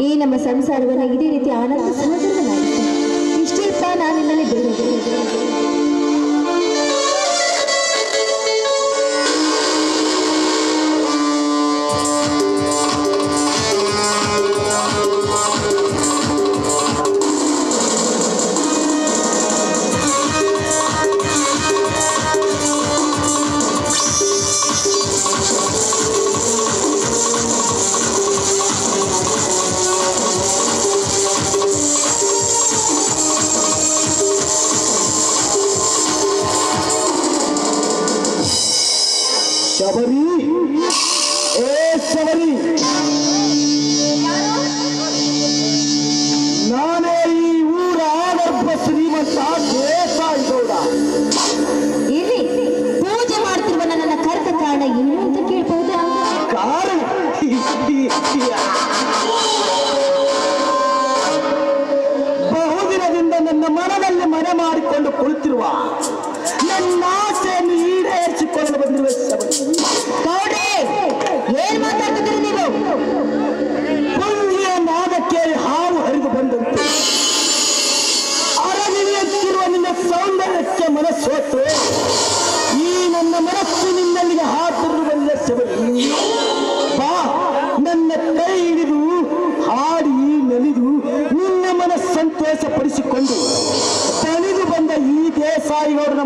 ಈ ನಮ್ಮ ಸಂಸಾರವನ್ನು ಇದೇ ರೀತಿ ಆನಂದ ಸಹಜವನ್ನಾಗಿತ್ತು ಇಷ್ಟೇ ನಾನು ನಿನ್ನಲ್ಲಿ ಬೇರೆ sabe.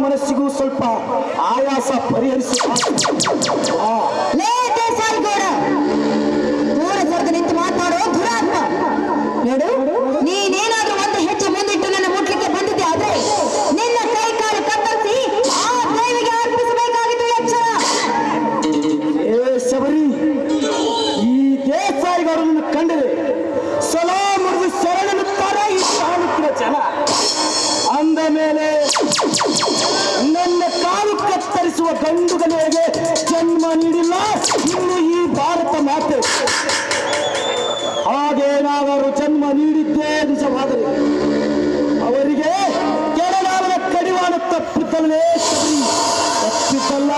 ಮನಸ್ಸಿಗೂ ಸ್ವಲ್ಪ ಆಯಾಸ ಪರಿಹರಿಸುತ್ತಾರೆ ಎತ್ತಿದ್ದಲ್ವೇ ಶಬರಿ? ಎತ್ತಿದ್ದಲ್ಲ.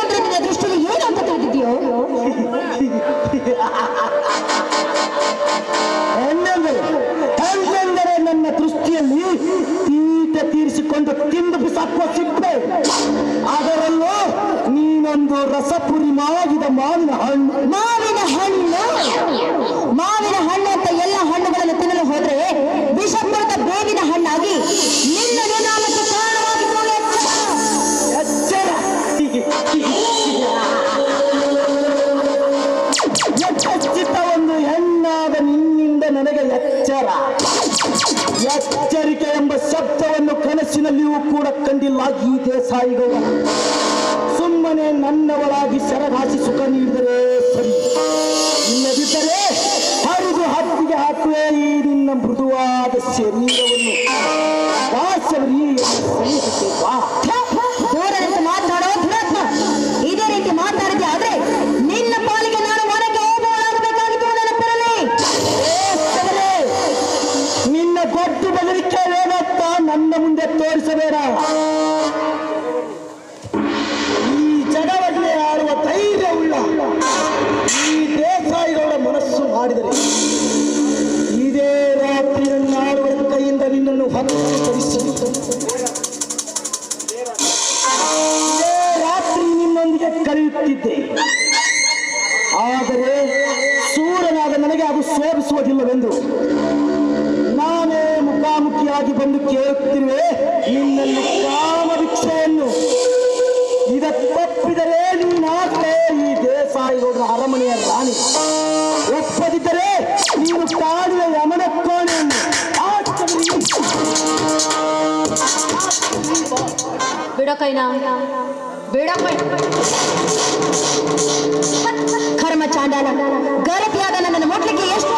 ಅಂದ್ರೆ ನಿನ್ನ ದೃಷ್ಟಿಯಲ್ಲಿ ಏನು ಅಂತ ತಿಳಿದಿದೆಯೋ ಹೆಣ್ಣೆಂದರೆ ಹೆಣ್ಣೆಂದರೆ ನನ್ನ ದೃಷ್ಟಿಯಲ್ಲಿ ತೀಟ ತೀರಿಸಿಕೊಂಡು ತಿಂದು ಬಿಸಾಕುವ ಸಿಪ್ಪೆ ಅದರಲ್ಲೂ ನೀನೊಂದು ರಸಪುರಿ ಮಾಗಿದ ಮಾವಿನ ಹಣ್ಣು. ಎಚ್ಚರಿಕೆ ಎಂಬ ಶಬ್ದವನ್ನು ಕನಸಿನಲ್ಲಿಯೂ ಕೂಡ ಕಂಡಿಲ್ಲ ಈ ದೇಸಾಯಿಗಳು. ಸುಮ್ಮನೆ ನನ್ನವಳಾಗಿ ಶರಭಾಸಿ ಸುಖ ನೀಡಿದರೆ ಸರಿ. ಇಲ್ಲದಿದ್ದರೆ ಹರಿದು ಹತ್ತಿಗೆ ಹಾಕುವೆ ಈ ನಿನ್ನ ಮೃದುವಾದ ಶರೀರವನ್ನು. ಬಾ ಸರಿ ಸಹಿಸುತ್ತೆ ಬಾ. ರಾತ್ರಿ ನಿಮ್ಮೊಂದಿಗೆ ಕರೆಯುತ್ತಿದ್ದೆ. ಆದರೆ ಸೂರನಾದ ನನಗೆ ಅದು ಸೋರಿಸುವುದಿಲ್ಲವೆಂದು ನಾನೇ ಮುಖಾಮುಖಿಯಾಗಿ ಬಂದು ಕೇಳುತ್ತಿರುವೆ, ನಿನ್ನಲ್ಲಿ ಕಾಮ ಭಿಕ್ಷೆಯನ್ನು ಇದ ತಪ್ಪಿದರೆ ನೀನಾಗ್ತೇ ಈ ದೇಸಾಯಿಗೌಡರ ಅರಮನೆಯ ರಾಣಿ. ಕೈನಾ? ಬೇಡ ಕರ್ಮ ಚಾಂಡಾಲ ಗರತಿಯಾದ ನನ್ನನ್ನು ಮುಟ್ಲಿಕ್ಕೆ ಎಷ್ಟು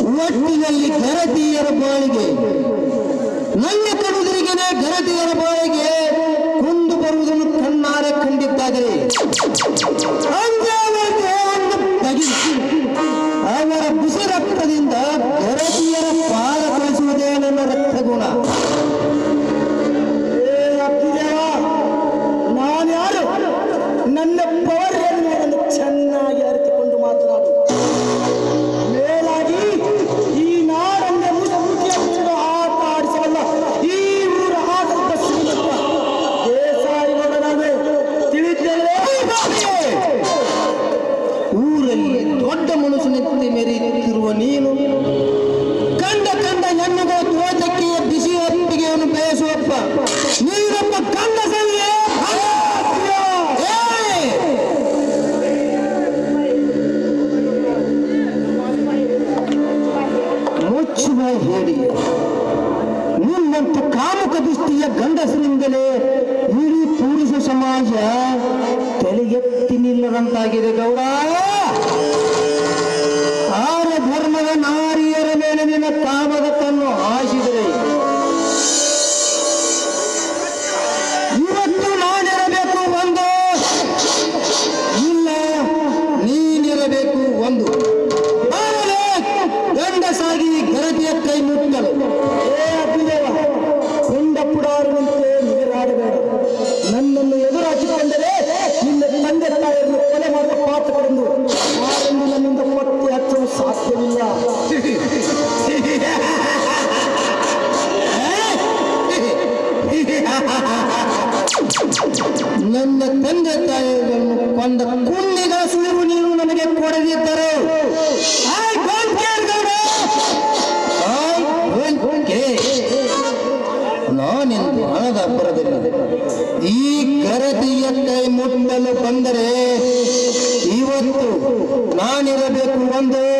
ಒಟ್ಟಿನಲ್ಲಿ ಗರತಿಯರ ಬಾಳಿಗೆ ನನ್ನ ಕಡುಗರಿಗೆ ಗರತಿಯರ ಬಾಳಿಗೆ ಕುಂದು ಬರುವುದನ್ನು ಕಣ್ಣಾರೆ ಕಂಡಿದ್ದಾರೆ ಅವರ ಬುಸಿ ರಕ್ತದಿಂದ ಗರತಿಯರ ಪಾಲ ಕಳಿಸುವುದೇ ನನ್ನ ರಕ್ತ ಗುಣ ನಾನು ಯಾರು ನನ್ನ ತಲೆ ಎತ್ತಿ ನಿಲ್ಲದಂತಾಗಿದೆ ಗೌಡ. ತಾಯಿಗಳನ್ನು ಕೊಂದ ಸೂರು ನೀನು ನನಗೆ ಕೊಡದಿದ್ದರು. ನಾನೆಂದು ಹಣದ ಬರದಿಲ್ಲ ಈ ಕರತಿಯ ಕೈ ಮುಟ್ಟಲು ಬಂದರೆ ಇವತ್ತು ನಾನಿರಬೇಕು ಒಂದು.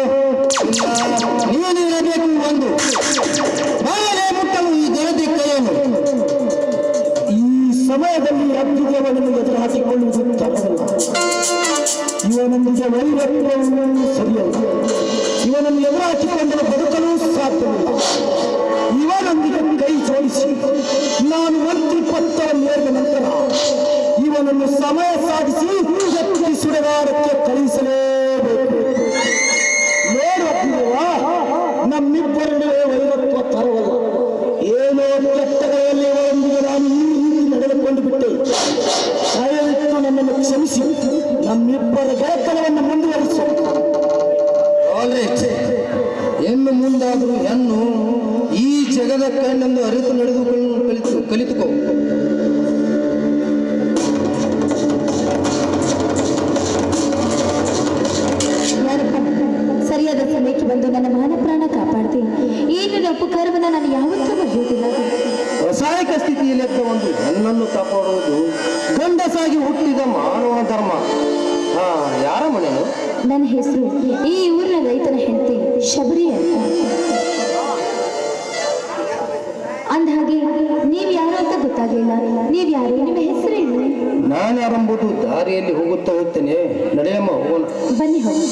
ಎತ್ತಿ ಕಳಿಸಲೇಬೇಕು. ನೋಡುವ ನೋಡು ನಮ್ಮಿಬ್ಬರ ನಡುವೆ ವೈರತ್ವ ತರವಲ್ಲ. ಏನೋ ಕೆಟ್ಟಗಳಲ್ಲಿ ಇವರೊಂದಿಗೆ ನಾನು ಈ ನಡೆದುಕೊಂಡು ಬಿಟ್ಟೆ. ದಯವಿಟ್ಟು ನನ್ನನ್ನು ಕ್ಷಮಿಸಿ. ನಮ್ಮಿಬ್ಬರ ಗೆಳೆತನವನ್ನು ಮುಂದುವರಿಸು. ಹೆಣ್ಣು ಮುಂದಾದರೂ ಹೆಣ್ಣು ಈ ಜಗದ ಕಣ್ಣೆಂದು ಅರಿತು ನಡೆದುಕೊಂಡು ಕಲಿತು ಕಲಿತುಕೋ. ನನ್ನ ಮಾನ ಪ್ರಾಣ ಕಾಪಾಡ್ತೀನಿ. ಈ ನಿನ್ನ ಉಪಕಾರವನ್ನು ನಾನು ಯಾವತ್ತೂ ಮರೆಯುವುದಿಲ್ಲ ಅಸಹಾಯಕ ಸ್ಥಿತಿಯಲ್ಲಿದ್ದ ಒಂದು ಹೆಣ್ಣನ್ನು ಕಾಪಾಡುವುದು ಗಂಡಸಾಗಿ ಹುಟ್ಟಿದ ಮಾನವ ಧರ್ಮ. ಹಾ ಯಾರ ಮನೆ ನನ್ನ ಹೆಸರು ಈ ಊರಿನ ರೈತನ ಹೆಂಡತಿ ಶಬರಿ ಅಂತ. ಅಂದಹಾಗೆ ನೀವು ಯಾರು ಅಂತ ಗೊತ್ತಾಗಲಿಲ್ಲ. ನೀವು ಯಾರು? ನಿಮ್ಮ ಹೆಸರೇನು ನಾನು ಯಾರೆಂಬುದು ದಾರಿಯಲ್ಲಿ ಹೋಗುತ್ತಾ ಹೋಗ್ತೇನೆ. ನಡೆಯಮ್ಮ ಹೋಗೋಣ. ಬನ್ನಿ ಹೋಗಿ